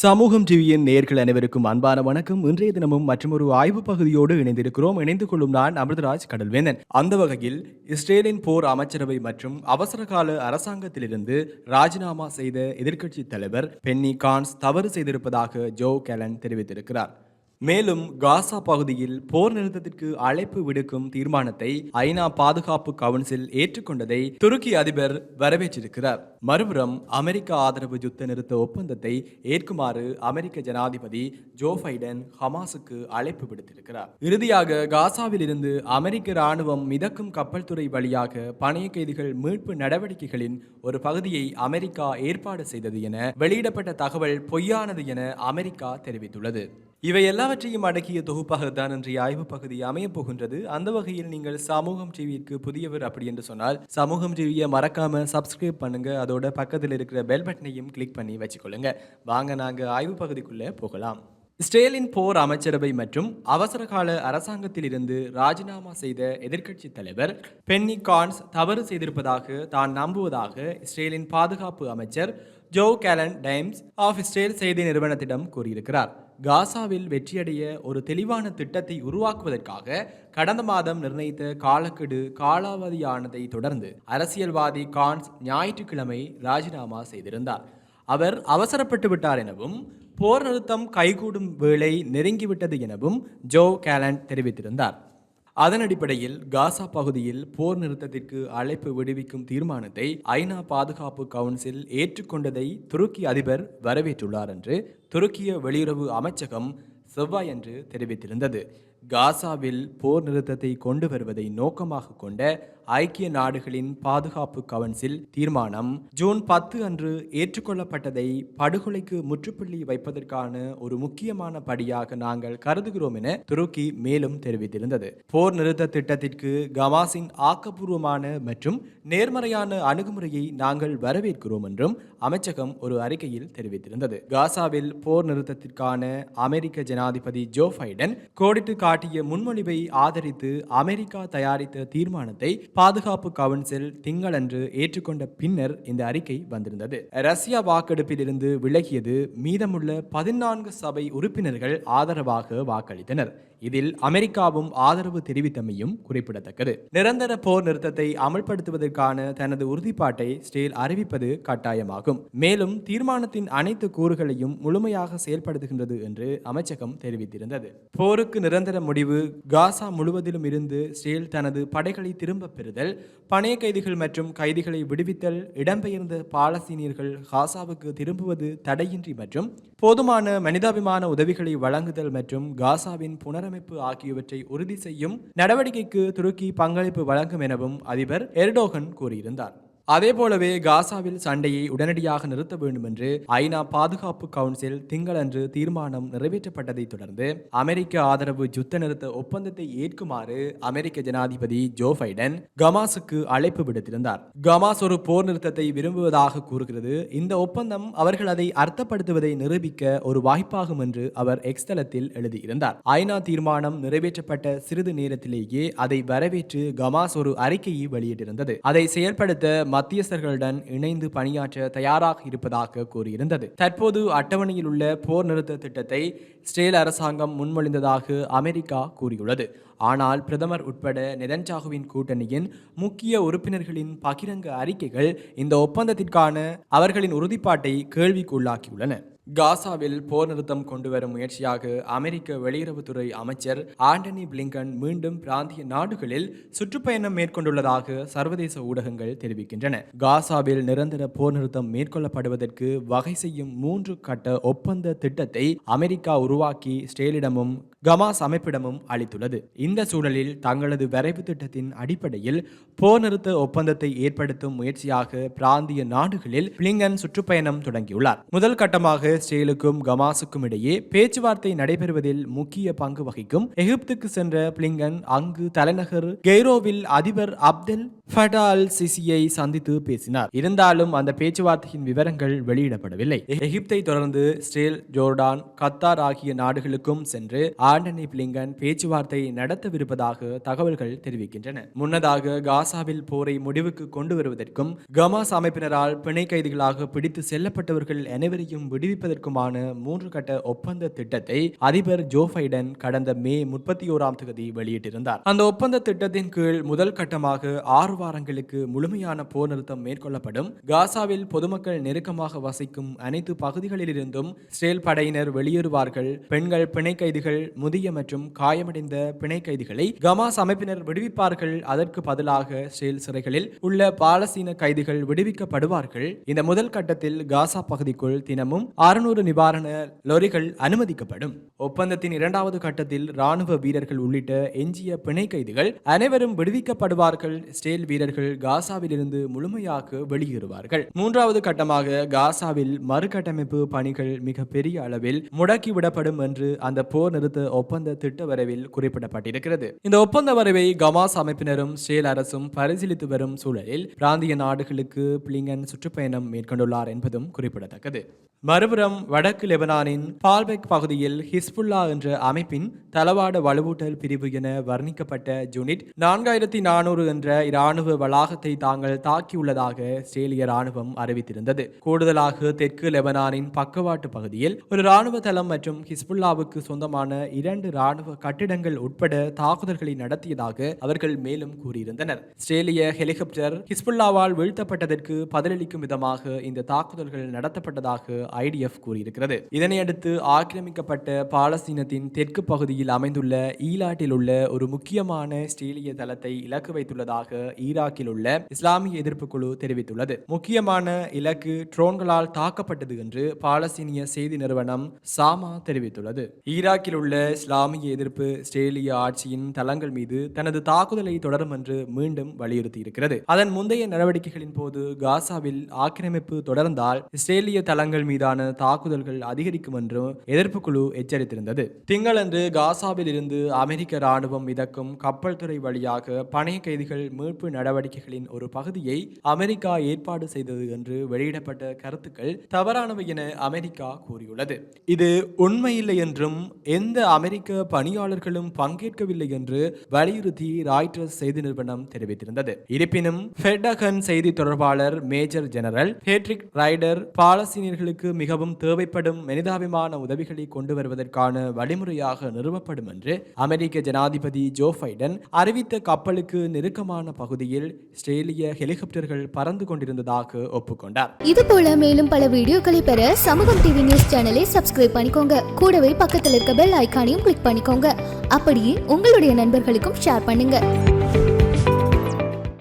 சமூகம் டிவியின் நேர்கள் அனைவருக்கும் அன்பான வணக்கம். இன்றைய தினமும் மற்றொரு ஆய்வு பகுதியோடு இணைந்திருக்கிறோம். இணைந்து கொள்ளும் நான் அமிர்தராஜ் கடல்வேந்தன். அந்த வகையில் இஸ்ரேலின் போர் அமைச்சரவை மற்றும் அவசரகால அரசாங்கத்திலிருந்து ராஜினாமா செய்த எதிர்க்கட்சி தலைவர் பென்னி கான்ஸ் தவறு செய்திருப்பதாக ஜோ கேலன் தெரிவித்திருக்கிறார். மேலும் காசா பகுதியில் போர் நிறுத்தத்திற்கு அழைப்பு விடுக்கும் தீர்மானத்தை ஐநா பாதுகாப்பு கவுன்சில் ஏற்றுக்கொண்டதை துருக்கி அதிபர் வரவேற்றிருக்கிறார். மறுபுறம் அமெரிக்க ஆதரவு யுத்த நிறுத்த ஒப்பந்தத்தை ஏற்குமாறு அமெரிக்க ஜனாதிபதி ஜோ பைடன் ஹமாஸுக்கு அழைப்பு விடுத்திருக்கிறார். இறுதியாக காசாவில் இருந்து அமெரிக்க ராணுவம் மிதக்கும் கப்பல் துறை வழியாக பணைய கைதிகள் மீட்பு நடவடிக்கைகளின் ஒரு பகுதியை அமெரிக்கா ஏற்பாடு செய்தது என வெளியிடப்பட்ட தகவல் பொய்யானது என அமெரிக்கா தெரிவித்துள்ளது. இவை எல்லாவற்றையும் அடக்கிய தொகுப்பாகத்தான் இன்றைய ஆய்வு பகுதி அமையப் போகின்றது. அந்த வகையில் நீங்கள் சமூகம் டிவிக்கு புதியவர் அப்படி என்று சொன்னால் சமூகம் டிவியை மறக்காம சப்ஸ்கிரைப் பண்ணுங்க. அதோட பக்கத்தில் இருக்கிற பெல் பட்டனையும் கிளிக் பண்ணி வச்சுக்கொள்ளுங்க. வாங்க நாங்க ஆய்வு பகுதிக்குள்ளே போகலாம். இஸ்ரேலின் போர் அமைச்சரவை மற்றும் அவசரகால அரசாங்கத்திலிருந்து ராஜினாமா செய்த எதிர்க்கட்சி தலைவர் பென்னி கான்ஸ் தவறு செய்திருப்பதாக தான் நம்புவதாக இஸ்ரேலின் பாதுகாப்பு அமைச்சர் Yoav Gallant Times of Israel செய்தி நிறுவனத்திடம் கூறியிருக்கிறார். காசாவில் வெற்றியடைய ஒரு தெளிவான திட்டத்தை உருவாக்குவதற்காக கடந்த மாதம் நிர்ணயித்த காலக்கெடு காலாவதியானதை தொடர்ந்து அரசியல்வாதி கான்ஸ் ஞாயிற்றுக்கிழமை ராஜினாமா செய்திருந்தார். அவர் அவசரப்பட்டு விட்டார் எனவும் போர் நிறுத்தம் கைகூடும் வேளை நெருங்கிவிட்டது எனவும் ஜோ கேலன் தெரிவித்திருந்தார். அதன் அடிப்படையில் காசா பகுதியில் போர் நிறுத்தத்திற்கு அழைப்பு விடுவிக்கும் தீர்மானத்தை ஐநா பாதுகாப்பு கவுன்சில் ஏற்றுக்கொண்டதை துருக்கி அதிபர் வரவேற்றுள்ளார் என்று துருக்கிய வெளியுறவு அமைச்சகம் செவ்வாயன்று தெரிவித்திருந்தது. காசாவில் போர் நிறுத்தத்தை கொண்டு வருவதை நோக்கமாக கொண்ட ஐக்கிய நாடுகளின் பாதுகாப்பு கவுன்சில் தீர்மானம் ஜூன் பத்து அன்று ஏற்றுக்கொள்ளப்பட்டதை படுகொலைக்கு முற்றுப்புள்ளி வைப்பதற்கான ஒரு முக்கியமான படியாக நாங்கள் கருதுகிறோம் என துருக்கி மேலும் தெரிவித்திருந்தது. போர் நிறுத்த திட்டத்திற்கு கமாஸின் ஆக்கப்பூர்வமான மற்றும் நேர்மறையான அணுகுமுறையை நாங்கள் வரவேற்கிறோம் என்றும் அமைச்சகம் ஒரு அறிக்கையில் தெரிவித்திருந்தது. காசாவில் போர் நிறுத்தத்திற்கான அமெரிக்க ஜனாதிபதி ஜோ பைடன் கோடிட்டு காட்டிய முன்மொழிவை ஆதரித்து அமெரிக்கா தயாரித்த தீர்மானத்தை பாதுகாப்பு கவுன்சில் திங்களன்று ஏற்றுக்கொண்ட பின்னர் இந்த அறிக்கை வந்திருந்தது. ரஷ்யா வாக்கெடுப்பிலிருந்து விலகியது மீதமுள்ள பதினான்கு சபை உறுப்பினர்கள் ஆதரவாக வாக்களித்தனர். இதில் அமெரிக்காவும் ஆதரவு தெரிவித்தமையும் குறிப்பிடத்தக்கது. நிரந்தர போர் நிறுத்தத்தை அமல்படுத்துவதற்கான தனது உறுதிப்பாட்டை ஸ்டேல் அறிவிப்பது கட்டாயமாகும். மேலும் தீர்மானத்தின் அனைத்து கூறுகளையும் முழுமையாக செயல்படுத்துகின்றது என்று அமைச்சகம் தெரிவித்திருந்தது. போருக்கு நிரந்தர முடிவு காசா முழுவதிலும் இருந்து ஸ்டேல் தனது படைகளை திரும்ப பெறுதல் பணைய கைதிகள் மற்றும் கைதிகளை விடுவித்தல் இடம்பெயர்ந்த பாலஸ்தீனியர்கள் காசாவுக்கு திரும்புவது தடையின்றி மற்றும் போதுமான மனிதாபிமான உதவிகளை வழங்குதல் மற்றும் காசாவின் புனரமைப்பு ஆகியவற்றை உறுதி செய்யும் நடவடிக்கைக்கு துருக்கி பங்களிப்பு வழங்கும் எனவும் அதிபர் எர்டோகன் கூறியிருந்தார். அதே போலவே காசாவில் சண்டையை உடனடியாக நிறுத்த வேண்டும் என்று ஐநா பாதுகாப்பு கவுன்சில் திங்களன்று தீர்மானம் நிறைவேற்றப்பட்டதை தொடர்ந்து அமெரிக்க ஆதரவு யுத்த நிறுத்த ஒப்பந்தத்தை ஏற்குமாறு அமெரிக்க ஜனாதிபதி ஜோ பைடன் கமாஸுக்கு அழைப்பு விடுத்திருந்தார். கமாஸ் ஒரு போர் நிறுத்தத்தை விரும்புவதாக கூறுகிறது. இந்த ஒப்பந்தம் அவர்கள் அதை அர்த்தப்படுத்துவதை நிரூபிக்க ஒரு வாய்ப்பாகும் என்று அவர் எக்ஸ்தலத்தில் எழுதியிருந்தார். ஐநா தீர்மானம் நிறைவேற்றப்பட்ட சிறிது நேரத்திலேயே அதை வரவேற்று கமாஸ் ஒரு அறிக்கையை வெளியிட்டிருந்தது. அதை செயல்படுத்த மத்தியஸ்தர்களுடன் இணைந்து பணியாற்ற தயாராக இருப்பதாக கூறியிருந்தது. தற்போது அட்டவணையில் உள்ள போர் நிறுத்த திட்டத்தை இஸ்ரேல் அரசாங்கம் முன்மொழிந்ததாக அமெரிக்கா கூறியுள்ளது. ஆனால் பிரதமர் உட்பட நெதன்சாகுவின் கூட்டணியின் முக்கிய உறுப்பினர்களின் பகிரங்க அறிக்கைகள் இந்த ஒப்பந்தத்திற்கான அவர்களின் உறுதிப்பாட்டை கேள்விக்குள்ளாக்கியுள்ளன. காசாவில் போர் நிறுத்தம் கொண்டு வரும் முயற்சியாக அமெரிக்க வெளியுறவுத்துறை அமைச்சர் ஆண்டனி பிளிங்கன் மீண்டும் பிராந்திய நாடுகளில் சுற்றுப்பயணம் மேற்கொண்டுள்ளதாக சர்வதேச ஊடகங்கள் தெரிவிக்கின்றன. காசாவில் நிரந்தர போர் நிறுத்தம் மேற்கொள்ளப்படுவதற்கு வகை செய்யும் மூன்று கட்ட ஒப்பந்த திட்டத்தை அமெரிக்கா உருவாக்கி ஸ்டேலிடமும் கமாஸ் அமைப்பிடமும் அளித்துள்ளது. இந்த சூழலில் தங்களது வரைவு திட்டத்தின் அடிப்படையில் போர் நிறுத்த ஒப்பந்தத்தை ஏற்படுத்தும் முயற்சியாக பிராந்திய நாடுகளில் பிளிங்கன் சுற்றுப்பயணம் தொடங்கியுள்ளார். முதல் கட்டமாக இஸ்ரேலுக்கும் கமாஸுக்கும் இடையே பேச்சுவார்த்தை நடைபெறுவதில் முக்கிய பங்கு வகிக்கும் எகிப்துக்கு சென்ற பிளிங்கன் அங்கு தலைநகர் கெய்ரோவில் அதிபர் அப்தெல் ஃபடால் சிசியை சந்தித்து பேசினார். இருந்தாலும் அந்த பேச்சுவார்த்தையின் விவரங்கள் வெளியிடப்படவில்லை. எகிப்தை தொடர்ந்து இஸ்ரேல் ஜோர்டான் கத்தார் ஆகிய நாடுகளுக்கும் சென்று ஆண்டனி பிளிங்கன் பேச்சுவார்த்தை நடத்தவிருப்பதாக தகவல்கள் தெரிவிக்கின்றன. முன்னதாக காசாவில் போரை முடிவுக்கு கொண்டு வருவதற்கும் கமாஸ் அமைப்பினரால் பிணை கைதிகளாக பிடித்து செல்லப்பட்டவர்கள் அனைவரையும் விடுவிப்பதற்குமான மூன்று கட்ட ஒப்பந்த திட்டத்தை அதிபர் ஜோ பைடன் கடந்த மே முப்பத்தி ஓராம் தேதி வெளியிட்டிருந்தார். அந்த ஒப்பந்த திட்டத்தின் கீழ் முதல் கட்டமாக ஆறு வாரங்களுக்கு முழுமையான போர் நிறுத்தம் மேற்கொள்ளப்படும். காசாவில் பொதுமக்கள் நெருக்கமாக வசிக்கும் அனைத்து பகுதிகளிலிருந்தும் இஸ்ரேல் படையினர் வெளியேறுவார்கள். பெண்கள் பிணை கைதிகள் முதிய மற்றும் காயமடைந்த பிணை கைதிகளை கமாஸ் அமைப்பினர் விடுவிப்பார்கள். அதற்கு பதிலாக இஸ்ரேல் சிறைகளில் உள்ள பாலஸ்தீன கைதிகள் விடுவிக்கப்படுவார்கள். இந்த முதல் கட்டத்தில் காசா பகுதிக்குள் தினமும் அறுநூறு நிவாரண லொரிகள் அனுமதிக்கப்படும். ஒப்பந்தத்தின் இரண்டாவது கட்டத்தில் ராணுவ வீரர்கள் உள்ளிட்ட எஞ்சிய பிணை கைதிகள் அனைவரும் விடுவிக்கப்படுவார்கள். ஸ்டேல் வீரர்கள் காசாவிலிருந்து முழுமையாக வெளியேறுவார்கள். மூன்றாவது கட்டமாக காசாவில் மறுகட்டமைப்பு பணிகள் மிக பெரிய அளவில் முடக்கிவிடப்படும் என்று அந்த போர் நிறுத்த ஒப்பந்த திட்ட வரைவில் குறிப்பிடப்பட்டிருக்கிறது. இந்த ஒப்பந்த வரைவை கமாஸ் அமைப்பினரும் இஸ்ரேல் அரசும் பரிசீலித்து வரும் சூழலில் பிராந்திய நாடுகளுக்கு பிளிங்கன் சுற்றுப்பயணம் மேற்கொண்டுள்ளார் என்பதும் குறிப்பிடத்தக்கது. மறுபுறம் வடக்கு லெபனானின் பால்பெக் பகுதியில் ஹிஸ்புல்லா என்ற அமைப்பின் தளவாட வலுவூட்டல் பிரிவு என வர்ணிக்கப்பட்ட ஜூனிட் நான்காயிரத்தி நானூறு என்ற இராணுவ வளாகத்தை தாங்கள் தாக்கியுள்ளதாக இஸ்ரேலிய ராணுவம் அறிவித்திருந்தது. கூடுதலாக தெற்கு லெபனானின் பக்கவாட்டு பகுதியில் ஒரு ராணுவ தளம் மற்றும் ஹிஸ்புல்லாவுக்கு சொந்தமான இரண்டு ராணுவ கட்டிடங்கள் உட்பட தாக்குதல்களை நடத்தியதாக அவர்கள் மேலும் கூறியிருந்தனர். இஸ்ரேலிய ஹெலிகாப்டர் ஹிஸ்புல்லாவால் வீழ்த்தப்பட்டதற்கு பதிலளிக்கும் விதமாக இந்த தாக்குதல்கள் நடத்தப்பட்டதாக ஐடிஎஃப் கூறியிருக்கிறது. இதனையடுத்து ஆக்கிரமிக்கப்பட்ட பாலஸ்தீனத்தின் தெற்கு பகுதியில் அமைந்துள்ள ஈலாட்டில் உள்ள ஒரு முக்கியமான இஸ்ரேலிய தளத்தை இலக்கு வைத்துள்ளதாக ஈராக்கில் உள்ள இஸ்லாமிய எதிர்ப்பு குழு தெரிவித்துள்ளது. முக்கியமான இலக்கு ட்ரோன்களால் தாக்கப்பட்டது என்று பாலஸ்தீனிய செய்தி நிறுவனம் சாமா தெரிவித்துள்ளது. ஈராக்கில் உள்ள இஸ்லாமிய எதிர்ப்பு இஸ்ரேலிய ஆட்சியின் தளங்கள் மீது தனது தாக்குதலை தொடரும் என்று மீண்டும் வலியுறுத்தியிருக்கிறது. அதன் முந்தைய நடவடிக்கைகளின் போது காசாவில் ஆக்கிரமிப்பு தொடர்ந்தால் இஸ்ரேலிய தளங்கள் மீதான தாக்குதல்கள் அதிகரிக்கும் என்றும் எதிர்ப்பு குழு எச்சரித்திருந்தது. திங்களன்று காசாவில் இருந்து அமெரிக்க ராணுவம் மிதக்கும் கப்பல் துறை வழியாக பணைய கைதிகள் மீட்பு நடவடிக்கைகளின் ஒரு பகுதியை அமெரிக்கா ஏற்பாடு செய்தது என்று வெளியிடப்பட்ட கருத்துக்கள் தவறானவை என அமெரிக்கா கூறியுள்ளது. இது உண்மையில்லை என்றும் எந்த அமெரிக்க பணியாளர்களும் பங்கேற்கவில்லை என்று வலியுறுத்தி ராய்டர்ஸ் செய்தி நிறுவனம் தெரிவித்திருந்தது. இருப்பினும் ஃபெடகன் செய்தி தொடர்பாளர் மேஜர் ஜெனரல் ஹேட்ரிக் ரைடர் பாலஸ்தீனியர்களுக்கு மிகவும் தேவைப்படும் மனிதாபிமான உதவிகளை கொண்டு வருவதற்கான வழிமுறையாக நிறுவப்படும் என்று அமெரிக்க ஜனாதிபதி ஜோ பைடன் அறிவித்த கப்பலுக்கு நெருக்கமான பகுதி பகுதியில் இஸ்ரேலிய ஹெலிகாப்டர்கள் பறந்து கொண்டிருந்ததாக ஒப்புக்கொண்டார். இது போல மேலும் பல வீடியோக்களை பெற சமூகம் டிவி நியூஸ் சேனலை சப்ஸ்கிரைப் பண்ணிக்கோங்க. கூடவே பக்கத்தில் இருக்க பெல் ஐக்கானையும் கிளிக் பண்ணிக்கோங்க. அப்படியே உங்களுடைய நண்பர்களுக்கும் ஷேர் பண்ணுங்க.